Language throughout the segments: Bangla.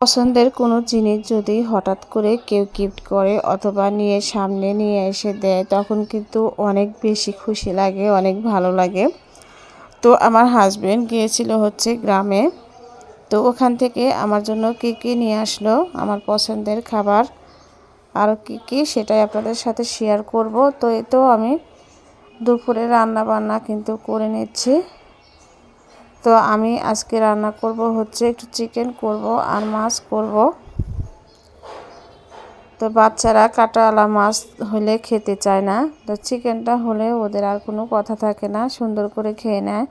পছন্দের কোনো জিনিস যদি হঠাৎ করে কেউ গিফট করে অথবা নিয়ে সামনে নিয়ে এসে দেয়, তখন কিন্তু অনেক বেশি খুশি লাগে, অনেক ভালো লাগে। তো আমার হাজব্যান্ড গিয়েছিল হচ্ছে গ্রামে। তো ওখান থেকে আমার জন্য কী কী নিয়ে আসলো, আমার পছন্দের খাবার, আর কি কি সেটাই আপনাদের সাথে শেয়ার করব। তো এতেও আমি দুপুরে রান্না বান্না কিন্তু করে নিচ্ছি। তো আমি আজকে রান্না করব হচ্ছে একটু চিকেন করব আর মাছ করব। তো বাচ্চারা কাটাওয়ালা মাছ হলে খেতে চায় না। তো চিকেনটা হলে ওদের আর কোনো কথা থাকে না, সুন্দর করে খেয়ে নেয়।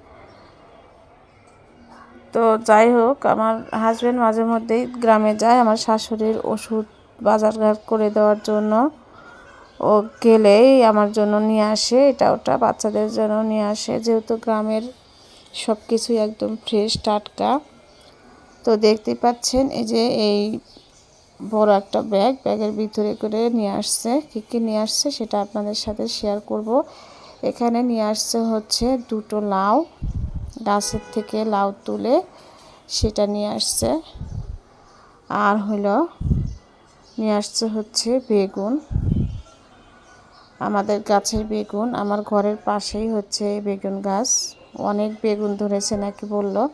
তো যাই হোক, আমার হাজব্যান্ড মাঝে মধ্যেই গ্রামে যায় আমার শাশুড়ির ওষুধ বাজারঘাট করে দেওয়ার জন্য। ও গেলেই আমার জন্য নিয়ে আসে, এটা ওটা বাচ্চাদের জন্য নিয়ে আসে। যেহেতু গ্রামের সব কিছুই একদম ফ্রেশ টাটকা। তো দেখতে পাচ্ছেন এই যে এই বড় একটা ব্যাগ ব্যাগের ভিতরে করে নিয়ে আসছে। কী কী নিয়ে আসছে সেটা আপনাদের সাথে শেয়ার করব। এখানে নিয়ে আসছে হচ্ছে দুটো লাউ, গাছের থেকে লাউ তুলে সেটা নিয়ে আসছে। আর হলো নিয়ে আসছে হচ্ছে বেগুন। আমাদের গাছের বেগুন, আমার ঘরের পাশেই হচ্ছে বেগুন গাছ। অনেক বেগুন ধরেছে নাকি বলল।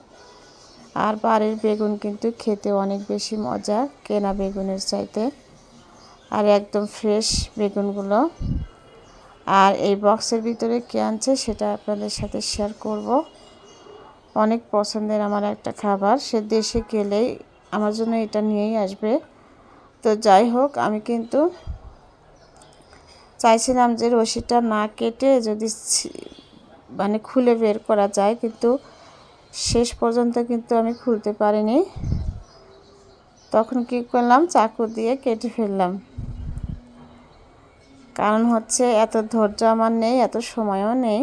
আর বাড়ির বেগুন কিন্তু খেতে অনেক বেশি মজা, কেনা বেগুনের চাইতে। আর একদম ফ্রেশ বেগুনগুলো। আর এই বক্সের ভিতরে কে আনছে সেটা আপনাদের সাথে শেয়ার করব। অনেক পছন্দের আমার একটা খাবার, সে দেশে গেলেই আমার জন্য এটা নিয়েই আসবে। তো যাই হোক, আমি কিন্তু চাইছিলাম যে রশিটা না কেটে যদি মানে খুলে বের করা যায়, কিন্তু শেষ পর্যন্ত কিন্তু আমি খুলতে পারিনি। তখন কি করলাম? চাকু দিয়ে কেটে ফেললাম। কারণ হচ্ছে এত ধৈর্য আমার নেই, এত সময়ও নেই।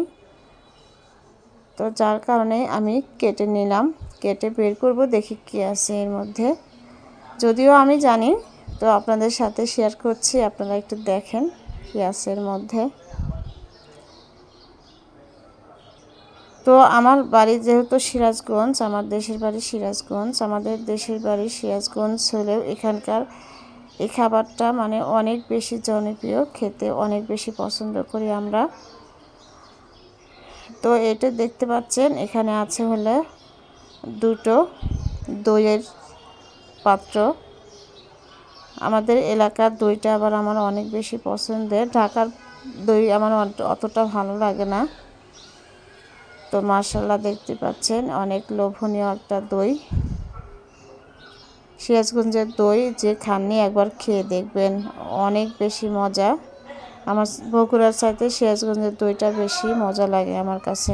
তো যার কারণে আমি কেটে নিলাম। কেটে বের করব, দেখি কী আছে এর মধ্যে। যদিও আমি জানি, তো আপনাদের সাথে শেয়ার করছি, আপনারা একটু দেখেন কী আছে এর মধ্যে। তো আমার বাড়ি যেহেতু সিরাজগঞ্জ, আমার দেশের বাড়ি সিরাজগঞ্জ, আমাদের দেশের বাড়ি সিরাজগঞ্জ হলেও এখানকার এই খাবারটা মানে অনেক বেশি জনপ্রিয়, খেতে অনেক বেশি পছন্দ করি আমরা। তো এটা দেখতে পাচ্ছেন, এখানে আছে হলে দুটো দইয়ের পাত্র। আমাদের এলাকার দইটা আবার আমার অনেক বেশি পছন্দের, ঢাকার দই আমার অতটা ভালো লাগে না। তো মার্শাল্লাহ দেখতে পাচ্ছেন, অনেক লোভনীয় একটা দই। সিরাজগঞ্জের দই যে খাননি একবার খেয়ে দেখবেন, অনেক বেশি মজা। আমার বগুড়ার সাথে সিরাজগঞ্জের দইটা বেশি মজা লাগে আমার কাছে।